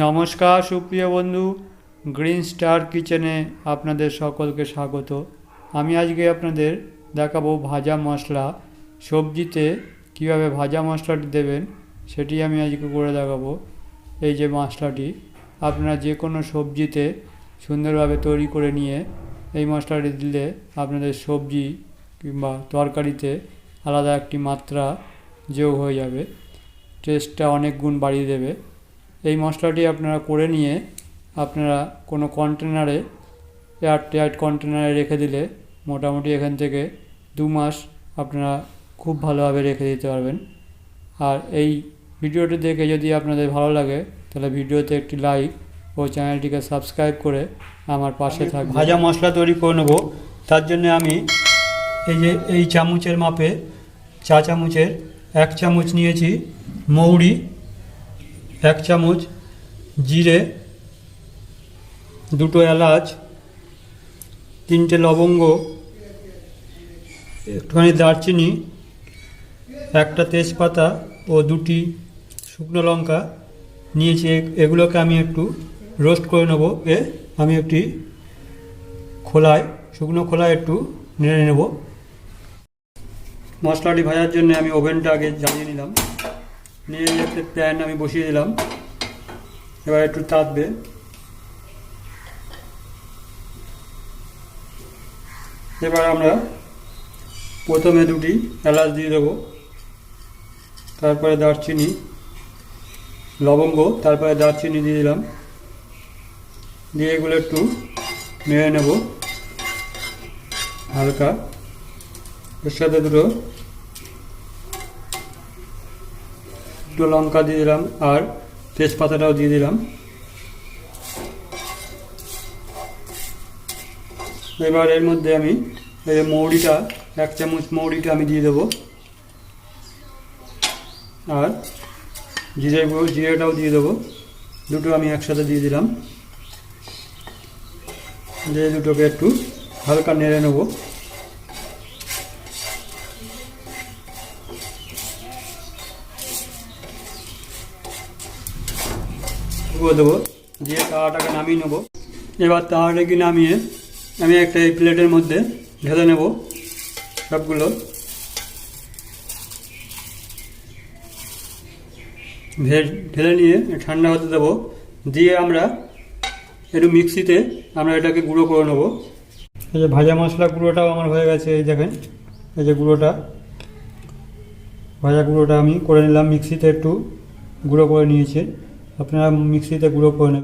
নমস্কার, সুপ্রিয় বন্ধু। গ্রিন স্টার কিচেনে আপনাদের সকলকে স্বাগত। আমি আজকে আপনাদের দেখাবো ভাজা মশলা। সবজিতে কীভাবে ভাজা মশলাটি দেবেন, সেটি আমি আজকে করে দেখাবো। এই যে মশলাটি, আপনারা যে কোনো সবজিতে সুন্দরভাবে তৈরি করে নিয়ে এই মশলাটি দিলে আপনাদের সবজি কিংবা তরকারিতে আলাদা একটি মাত্রা যোগ হয়ে যাবে। টেস্টটা অনেক গুণ বাড়িয়ে দেবে। এই মশলাটি আপনারা করে নিয়ে আপনারা কোনো কন্টেনারে এয়ার টাইট কন্টেনারে রেখে দিলে মোটামুটি এখান থেকে দু মাস আপনারা খুব ভালোভাবে রেখে দিতে পারবেন। আর এই ভিডিওটি দেখে যদি আপনাদের ভালো লাগে তাহলে ভিডিওতে একটি লাইক ও চ্যানেলটিকে সাবস্ক্রাইব করে আমার পাশে থাকবে ভাজা মশলা তৈরি করে নেব। তার জন্য আমি এই যে এই চামচের মাপে চা চামচের এক চামচ নিয়েছি মৌরি এক চামচ জিরে, দুটো এলাচ, তিনটে লবঙ্গ, একটুখানি দারচিনি, একটা তেজপাতা ও দুটি শুকনো লঙ্কা নিয়েছি। এগুলোকে আমি একটু রোস্ট করে নেব। এ, আমি একটি খোলায়, শুকনো খোলায় একটু নেড়ে নেব। মশলাটি ভাজার জন্য আমি ওভেনটা আগে জ্বালিয়ে নিলাম। নিয়ে একটা প্যান আমি বসিয়ে দিলাম। এবার একটু তাপবে। এবার আমরা প্রথমে দুটি এলাচ দিয়ে দেবো। তারপরে দারচিনি, লবঙ্গ, তারপরে দারচিনি দিয়ে দিলাম। দিয়ে এগুলো একটু নেড়ে নেব। হালকা। এর সাথে দুটো দুটো লঙ্কা দিয়ে দিলাম আর তেজপাতাটাও দিয়ে দিলাম। এবার এর মধ্যে আমি এই মৌরিটা, এক চামচ মৌরিটা আমি দিয়ে দেবো। আর জিরে জিরেটাও দিয়ে দেবো। দুটো আমি একসাথে দিয়ে দিলাম। দিয়ে দুটোকে একটু হালকা নেড়ে নেব। করে দেবো, দিয়ে তাওয়াটাকে নামিয়ে নেব। এবার তাওয়াটাকে নামিয়ে আমি একটা এই প্লেটের মধ্যে ঢেলে নেব সবগুলো। ঢেলে নিয়ে ঠান্ডা হতে দেবো, দিয়ে আমরা একটু মিক্সিতে আমরা এটাকে গুঁড়ো করে নেব। এই যে ভাজা মশলা গুঁড়োটাও আমার হয়ে গেছে, এই দেখেন, এই যে গুঁড়োটা। ভাজা গুঁড়োটা আমি করে নিলাম, মিক্সিতে একটু গুঁড়ো করে নিয়েছি। আপনারা মিক্সিতে গুঁড়ো করে নেবেন।